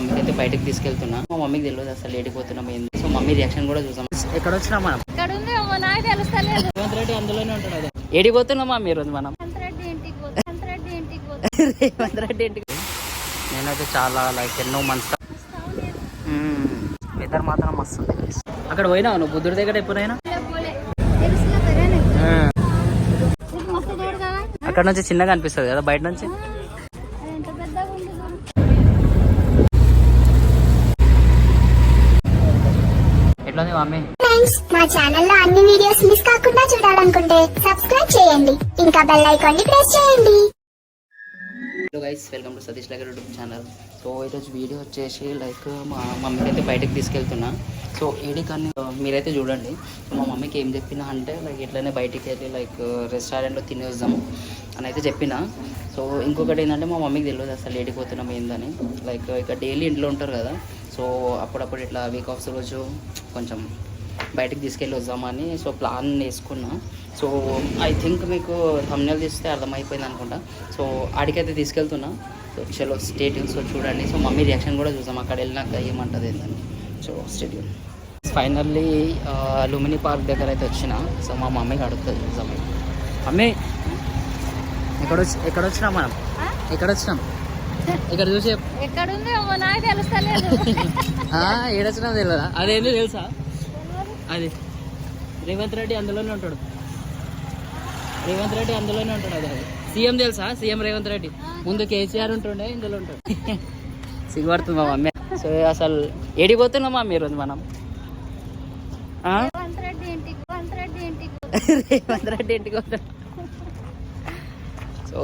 మమ్మీకి అయితే బయటకు తీసుకెళ్తున్నా. మా మమ్మీకి తెలియదు అసలు లేడిపోతున్నాం ఏంది. సో మమ్మీ రియాక్షన్ కూడా చూసాం. ఎక్కడ వచ్చినా మనం. ఇక్కడ ఉంది అమ్మ నాకు తెలుస్తలేదు. రేవంత్ రెడ్డి అందులోనే ఉంటాడు ఏడిపోతున్నాం మమ్మీ ఈరోజు మనం. రేవంత్ రెడ్డి ఇంటికి నేనైతే చాలా లైక్ ఎన్నో మంత్స్ వెదర్ మాత్రం మస్తు. అక్కడ పోయినావు నువ్వు? బుద్ధుడి దగ్గర ఎప్పుడైనా? కదా అక్కడ నుంచి చిన్నగా అనిపిస్తుంది కదా బయట నుంచి అది ఎంత పెద్దగా ఉంది చూడు ఉంది మమ్మీ ఫ్రెండ్స్ మా ఛానల్లో అన్ని వీడియోస్ మిస్ కాకుండా చూడాలనుకుంటే సబ్స్క్రైబ్ చేయండి. ఇంకా బెల్ ఐకాన్ని ప్రెస్ చేయండి hello guys welcome to Satish Nagar YouTube channel so ఈరోజు వీడియో వచ్చేసి లైక్ మా మమ్మీకి అయితే బయటకు తీసుకెళ్తున్నా. సో ఏడి కానీ మీరైతే చూడండి. సో మా మమ్మీకి ఏం చెప్పినా అంటే లైక్ ఇట్లనే బయటికి వెళ్ళి లైక్ రెస్టారెంట్లో తిని వద్దాం అని అయితే చెప్పిన. సో ఇంకొకటి ఏంటంటే మా మమ్మీకి తెలియదు అసలు ఏడిపోతున్నాం ఏందని. లైక్ ఇక డైలీ ఇంట్లో ఉంటారు కదా. సో అప్పుడప్పుడు ఇట్లా వీక్ ఆఫ్స్ రోజు కొంచెం బయటికి తీసుకెళ్ళి వద్దామని సో ప్లాన్ వేసుకున్నా. సో ఐ థింక్ మీకు thumbnail తీస్తే అర్థమైపోయింది అనుకుంటా. సో ఆడికైతే తీసుకెళ్తున్నా. సో చలో స్టేట్యూన్ సో చూడండి. సో మమ్మీ రియాక్షన్ కూడా చూసాం. అక్కడ వెళ్ళినాక ఏమంటుంది ఏందని. So stay tuned finally Lumbini park దగ్గర అయితే వచ్చిన. సో మా మమ్మీకి అడుగుతుంది చూసాం మమ్మీ ఎక్కడ వచ్చి ఎక్కడ వచ్చినాం మనం? ఎక్కడ వచ్చినాం ఇక్కడ చూసి. ఎక్కడ ఉంది అమ్మ నాకు తెలుస్తలేదు. ఆ, ఏడొచ్చినాం తెలియదా? అదేంటి తెలుసా? అది. రేవంత్ రెడ్డి అందులోనే ఉంటాడు. రేవంత్ రెడ్డి అందులోనే ఉంటాడు అది సీఎం తెలుసా? సీఎం రేవంత్ రెడ్డి. ముందు కేసీఆర్ ఉంటుండే ఇందులో ఉంటాడు. సిగ్గుపడుతుంది మా మమ్మీ. సో అసలు ఏడిపోతున్నాం మమ్మీ ఈరోజు మనం. రేవంత్ రెడ్డి ఇంటికి so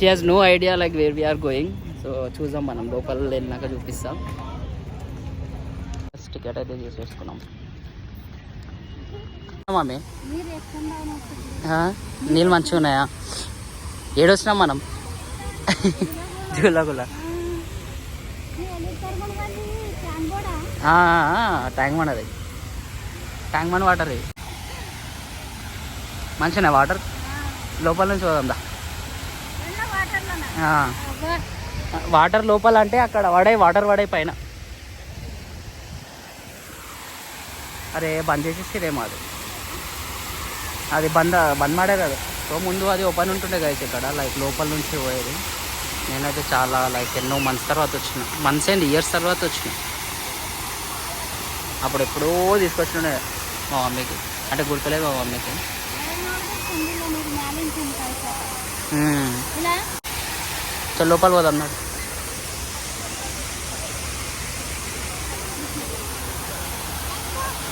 she has no idea like where we are going so చూద్దాం మనం. లోపల వెళ్ళినాక చూపిస్తాం. ఫస్ట్ టికెట్ అయితే తీసేసుకున్నాం. మమ్మీ? నీళ్ళు మంచిగా ఉన్నాయా? ఏడొచ్చినాం మనం? జూలగుల ట్యాంక్ మన్ అది. ట్యాంక్ మన్ వాటర్ ఇది. మంచిగా వాటర్? లోపల నుంచి ఆ. వాటర్ లోపల అంటే అక్కడ పడే వాటర్ పడే పైన. అరే బంద్ చేసేసిరేమో అది. అది బంద్ బంద్ మాడే కదా. సో ముందు అది ఓపెన్ ఉంటుండే గైస్ ఇక్కడ లైక్ లోపల నుంచి పోయేది. నేనైతే చాలా లైక్ ఎన్నో మంత్స్ తర్వాత వచ్చిన. మంత్స్ ఏంది? ఇయర్స్ తర్వాత వచ్చిన. అప్పుడు ఎప్పుడో తీసుకొచ్చిండే మా మమ్మీకి. అంటే గుర్తులేదు మా మమ్మీకి. మ్మ్. సో లోపల పోదాం అన్నాడు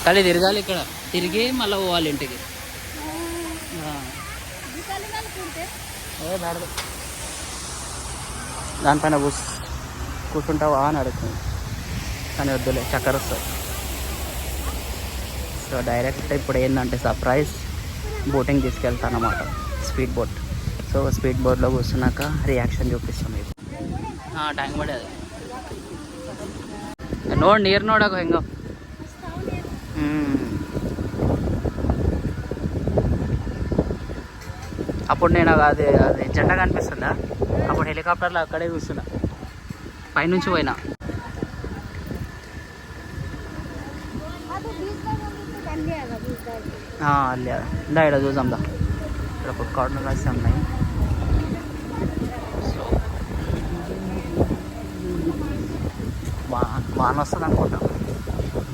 కానీ తిరగాలి ఇక్కడ. తిరిగి మళ్ళీ పోవాలి ఇంటికి. దానిపైన కూర్చు కూర్చుంటావా అని అడుగుతుంది. కానీ వద్దులే చక్కెర వస్తుంది. సో డైరెక్ట్ ఇప్పుడు ఏంటంటే సర్ప్రైజ్ బోటింగ్ తీసుకెళ్తాను అనమాట స్పీడ్ బోట్. సో స్పీడ్ బోర్డ్లో కూర్చున్నాక రియాక్షన్ చూపిస్తాం మీకు. టైం పడేది. నోడ్ నీరు నోడ ఇంకా. అప్పుడు నేను అది అది జెండా కనిపిస్తుందా? అప్పుడు హెలికాప్టర్లో అక్కడే చూస్తున్నా పైనుంచి పోయినా. లేదా చూద్దాం దా. ఇక్కడ ఫుడ్ కార్నర్ రాసి ఉన్నాయి. సో వా వాన వస్తుంది అనుకుంటా.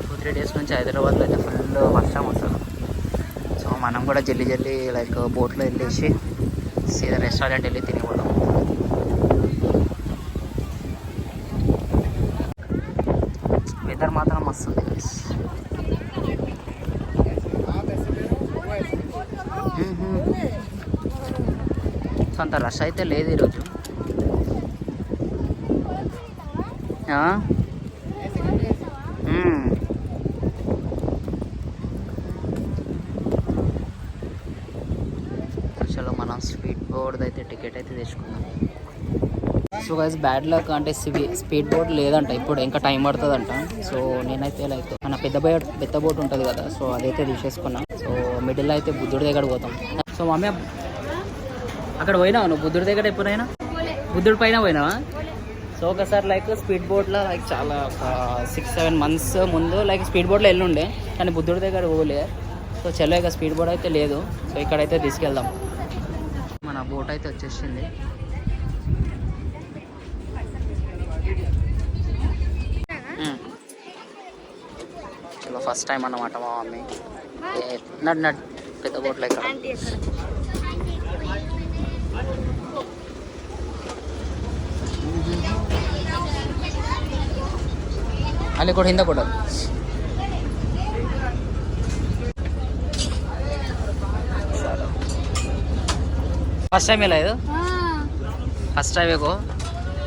టూ త్రీ డేస్ నుంచి హైదరాబాద్లో అయితే ఫుల్ వర్షం వస్తుంది. సో మనం కూడా జల్లి జల్లి లైక్ బోట్లో వెళ్ళేసి సీదా రెస్టారెంట్ వెళ్ళి తినిపోదాం వెదర్ మాత్రం మస్తు ఉంది. సో అంత రష్ అయితే లేదు ఈరోజు. చలో మనం స్పీడ్ బోర్డ్ అయితే టికెట్ అయితే తెచ్చుకుందాం సో గైస్ బ్యాడ్ లక్ అంటే స్పీడ్ బోట్ లేదంట ఇప్పుడు ఇంకా టైం పడుతుందంట. సో నేనైతే లైక్ మన పెద్ద బోట్ పెద్ద బోట్ ఉంటుంది కదా సో అదైతే తీసేసుకున్నాం. సో మిడిల్ అయితే బుద్ధుడి దగ్గర పోతాం. సో మమ్మీ అక్కడ పోయినావు నువ్వు? బుద్ధుడి దగ్గర ఎప్పుడైనా? బుద్ధుడి పైన పోయినావా? సో ఒకసారి లైక్ స్పీడ్ బోట్లో లైక్ చాలా సిక్స్ సెవెన్ మంత్స్ ముందు లైక్ స్పీడ్ బోట్లో వెళ్ళుండే కానీ బుద్ధుడి దగ్గర పోలే. సో చలో ఇక స్పీడ్ బోట్ అయితే లేదు. సో ఇక్కడైతే తీసుకెళ్దాం. మన బోట్ అయితే వచ్చేసింది. చలో ఫస్ట్ టైం అన్నమాట మా మమ్మీ. నడు నడు పెద్ద బోట్లో ఇక్కడ ఆంటీ ఎక్కడ ಅಲ್ಲಿ ಕೊಡು ಹಿಂದೆ ಕೊಡು ఫస్ట్ టైం ఇలా ఇది ఆ, ఫస్ట్ టైం ఏకో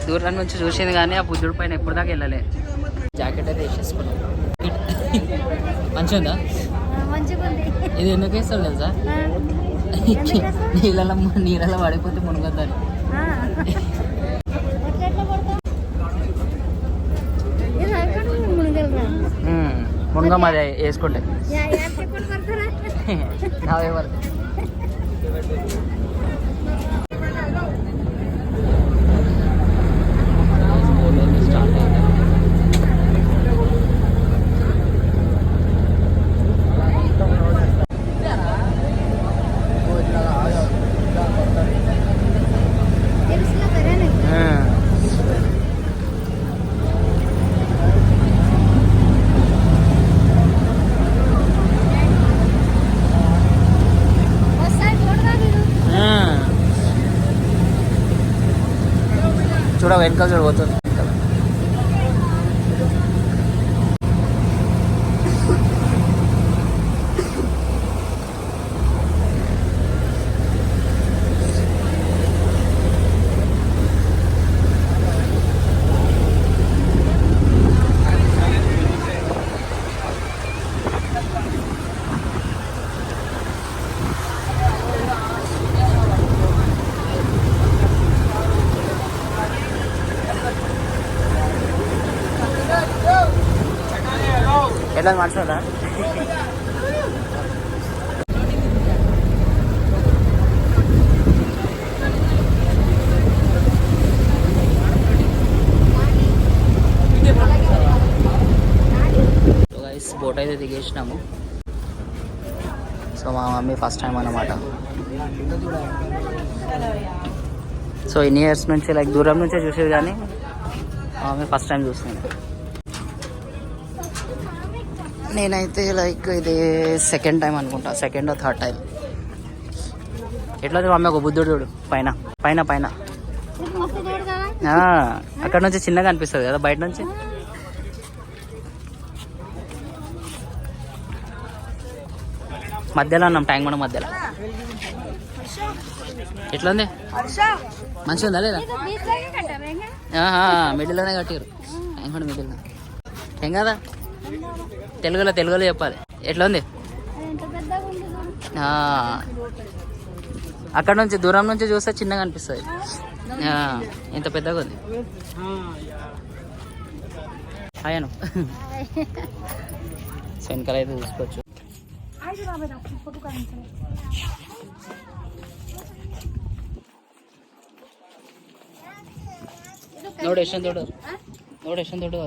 దూరం నుంచి చూసింది కానీ ఆ బుద్ధుడి పైన ఎప్పుడు దాకా వెళ్ళలే జాకెట్ అయితే వేసేసుకున్నాం మంచిగా ఉందా ఆ, మంచిగా ఉంది ఇది ఎందుకు వేస్తావు తెలుసా ఆ, ఎందుకు నీళ్ళలో నీళ్ళలో పడిపోతే మునగద్దని మునగ మాది వేసుకుంటే? నావే పడుతుంది తెలుసులా కదా నీకు? ఒకసారి చూడరా మీరు? చూడ వెనకాల చూడ పోతుంది ఎట్లా మనసుదా సో గైస్ బోట్ అయితే దిగేసినాము సో మా మమ్మీ ఫస్ట్ టైం అన్నమాట సో ఇన్ని ఇయర్స్ నుంచి లైక్ దూరం నుంచే చూసేది కానీ మా మమ్మీ ఫస్ట్ టైం చూస్తుంది నేనైతే లైక్ ఇది సెకండ్ టైం అనుకుంటా. సెకండ్ థర్డ్ టైం ఎట్లా మమ్మీ ఒక బుద్ధుడు చూడు. పైన. పైన పైన. అక్కడ నుంచి చిన్నగా అనిపిస్తుంది కదా బయట నుంచి? మధ్యలో అన్నాం ట్యాంక్ మన మధ్యలో. ఎట్లా ఉంది మంచిగా ఉందా లేదా మిడిల్లోనే కట్టారు ట్యాంక్ మన మిడిల్లో ఏం కదా? తెలుగులో తెలుగులో చెప్పాలి. ఎట్లా ఉంది అక్కడ నుంచి దూరం నుంచి చూస్తే చిన్నగా అనిపిస్తుంది. ఎంత పెద్దగా ఉంది. అయ్యాను శనకల అయితే చూసుకోవచ్చు. నోడు తోడు నోడు తోడు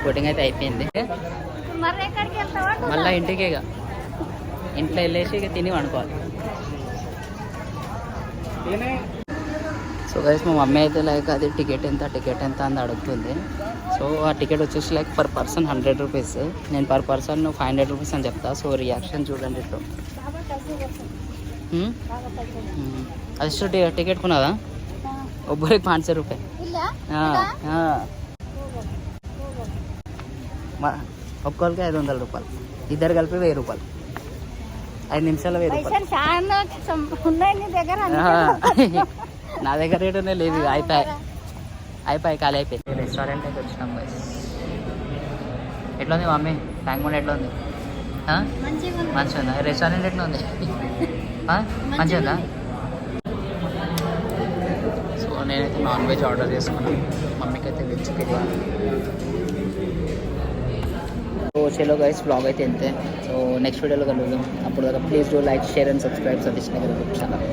స్పోర్టింగ్ అయితే అయిపోయింది. మళ్ళీ ఇంటికి ఇక ఇంట్లో వెళ్ళేసి ఇక తిని వండుకోవాలి సో గైస్ మా మమ్మీ అయితే లైక్ అది టికెట్ ఎంత టికెట్ ఎంత అని అడుగుతుంది. సో ఆ టికెట్ వచ్చేసి like per person hundred rupees నేను per person five hundred rupees అని చెప్తా. సో రియాక్షన్ చూడండి ఇట్లా hmm? hmm. అది టికెట్ కొన్నదా? ఒబ్బరికి పాంచ రూపాయి. మా ఒక్కొక్కరికి ఐదు వందల రూపాయలు. ఇద్దరు కలిపి వెయ్యి రూపాయలు. ఐదు నిమిషాలు వెయ్యి రూపాయలు. నీ దగ్గర ఆ. నా దగ్గర రేటునే లేదు అయిపోయి అయిపోయి ఖాళీ అయిపోయింది రెస్టారెంట్ అయితే వచ్చినాం guys. ఎట్లా ఉంది మమ్మీ? ట్యాంక్ బండ్ ఎట్లా ఉంది? మంచిగా ఉంది. రెస్టారెంట్ ఎట్లా ఉంది? మంచిగా ఉందా సో నేనైతే నాన్ వెజ్ ఆర్డర్ చేసుకున్నాను మమ్మీకి అయితే వెజ్ బిర్యానీ. సో చలో గైస్ బ్లాగ్ అయితే ఇంతే. సో నెక్స్ట్ వీడియోలో కలుగుదాం అప్పుడు దాకా please do like share and subscribe Satish Nagar YouTube channel